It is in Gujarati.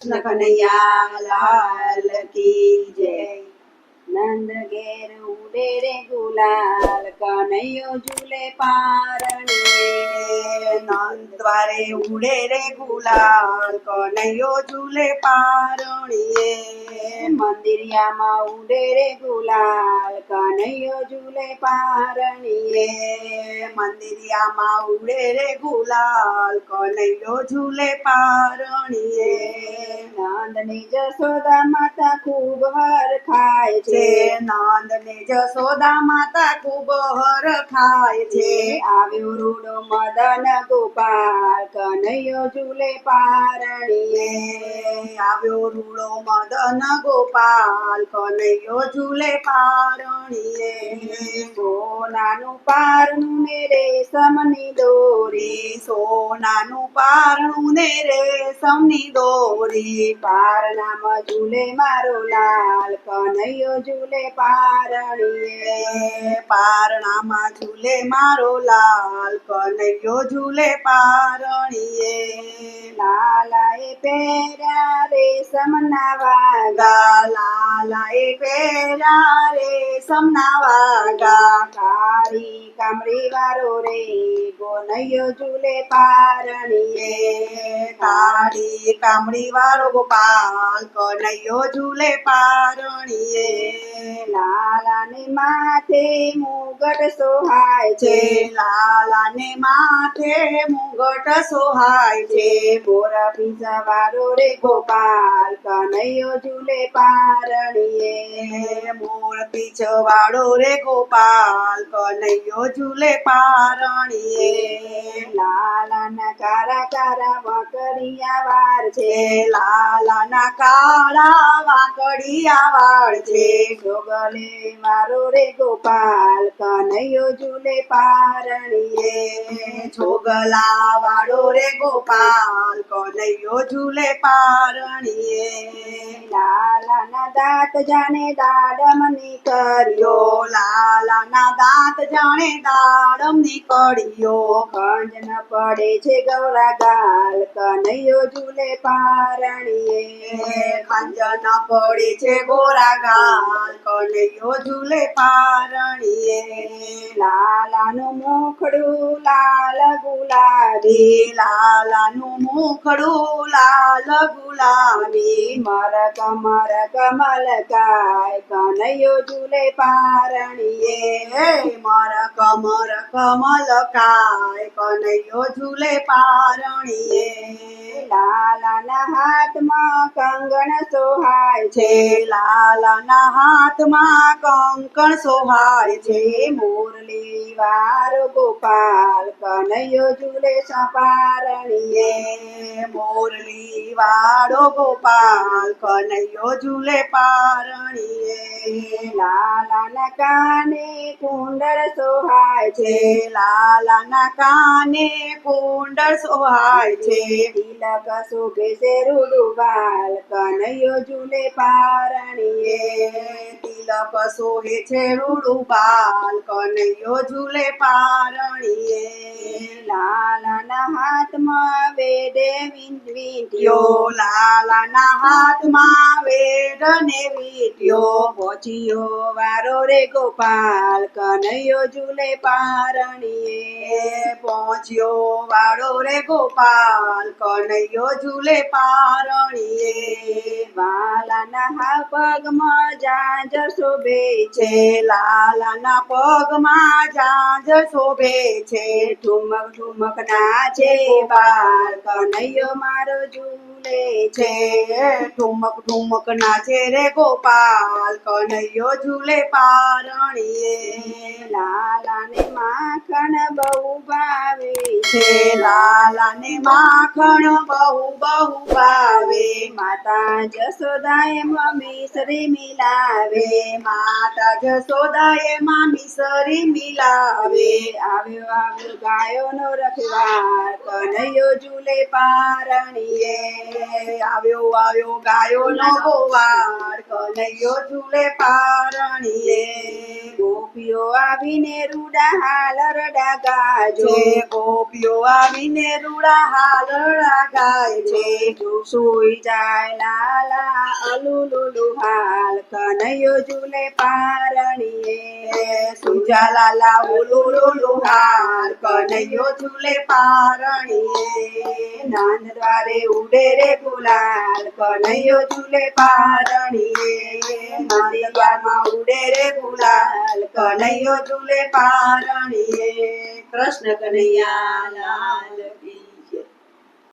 કૃષ્ણ કનૈયા લાલ કી જય નંદ ઘેર ઉડે રે ગુલાલ કનૈયો ઝૂલે પારણીએ નંદ દ્વારે ઉડે રે ગુલાલ કનૈયો ઝૂલે પારણીએ મંદિરિયામાં ઉડે રે ગુલાલ કનૈયો ઝૂલે પારણીએ મંદિરિયામાં ઉડે રે ગુલાલ કનૈયો ઝૂલે પારણીએ. નંદની જસોદા માતા ખૂબ હર ખાય છે. નંદ જસોદા માતા ખૂબ હર ખાય છે. આવ્યો રૂડો મદન ગોપાલ કનૈયો ઝૂલે પારણીએ. આવ્યો રૂડો મદન ગોપાલ કનૈયો ઝૂલે પારણીએ. સોનાનું પારણું ને રેશમની દોરી સોનાનું પારણું ને રેશમની દોરી પારણામાં ઝૂલે મારો લાલ કનૈયો ઝૂલે પારણીએ પારણામાં ઝૂલે મારો લાલ કનૈયો ઝૂલે પારણીએ લાલાએ પહેર્યા રેશમના વાગા લાલાએ રે સમના વાગા કાળી કામળી વારો રે, ગોનૈયો ઝૂલે પારણીએ. કાળી કામળી વારો ગોપાલ કનૈયો ઝૂલે પારણીએ. લાલાને માથે મુગટ સોહાય છે, લાલાને માથે મુગટ સોહાય છે. મોરા પીસા વાળો રે ગોપાલ કનૈયો ઝૂલે પારણીએ. મોર પીછો વાળો રે ગોપાલ કનૈયો ઝૂલે પારણીએ લાલાના કારા કારા વાકડિયા વાર છે. લાલાના કાળા વાકડિયા વાળ છે. ગોગલે મારો રે ગોપાલ, કનૈયો ઝૂલે પારણીએ. છોગલા વાળો રે ગોપાલ, કનૈયો ઝૂલે પારણીએ. લાલાના દાંત જાણે દાડમ નીકળ્યો. લાલાના દાંત જાણે દાડમ નીકળ્યો ખંજ ન પડે છે ગૌરા ગાલ, કનૈયો ઝૂલે પારણીએ. ન પડે છે ગોરા ગાલ કનૈયો ઝૂલે પારણીએ, લાલાનું મુખડું લાલ ગુલાબી, લાલાનું મુખડું લાલ ગુલાબી મર કમર કમલ ગાય કનૈયો ઝૂલે પારણીએ મર કમર કમલ કાય કનૈયો ઝૂલે પારણીએ. લાલાના હાથમાં કંગણ સોહાય છે. લાલાના હાથમાં કંકણ સોહાય છે. મુરલી વાર ગોપાલ કનૈયો ઝૂલે સપારણીએ. મોરલી વાળો ગોપાલ કનૈયો ઝૂલે પારણીએ. લાલાના કાને કુંડળ સોહાય છે. લાલાના કાને કુંડળ સોહાય છે. તિલક શોભે છે રૂડું બાલ કનૈયો ઝૂલે પારણીએ. તિલક સોહે છે રૂડું બાલ કનૈયો ઝૂલે પારણીએ. લાલાના હાથમાં વેડે વીંટ્યો લાલાના હાથમાં વેડ વીટ્યો પહોંચ્યો વારો રે ગોપાલ, કનૈયો ઝૂલે પારણીએ. પહોંચ્યો વાળો રે ગોપાલ, કનૈયો ઝૂલે પારણીએ. વાલાના હા પગમાં જાંજર શોભે છે, લાલાના પગમાં જાંજર શોભે છે. ઠુમક ઠુમક નાચે બાલ કનૈયો મારો ઝૂલે છે. ઠુમક ઠુમક નાચે રે ગોપાલ, કનૈયો ઝૂલે પારણીએ. લાલાને માખણ બહુ ભાવે છે, લાલાને માખણ બહુ બહુ ભાવે. માતા જસોદાએ મમ્મી સરી મિલાવે. માતા જસોદાએ મામી સરી મિલાવે. આવ્યો આવ્યો ગાયોનો રખવાર કનૈયો ઝૂલે પારણીએ. આવ્યો આવ્યો ગાયોનો ગોવાર કનૈયો ઝૂલે પારણીએ. ગોપીઓ આવીને રૂડા હાલરડા ગાજો. ગોપીઓ આવીને રૂડા હાલરડા ગાય છે સુઈ જાય લાલા અલુલુલુ હાલ કનૈયો ઝૂલે પારણીએ. સુજા લાલા ઉલુલુલુ હાલ કનૈયો ઝૂલે પારણીએ. નાન દ્વારે ઉડે રે ગુલાલ કનૈયો ઝૂલે પારણીએ નંદિયામાં ગુલાલ કનૈયો ઝૂલે પારણીએ કૃષ્ણ કનૈયા લાલ.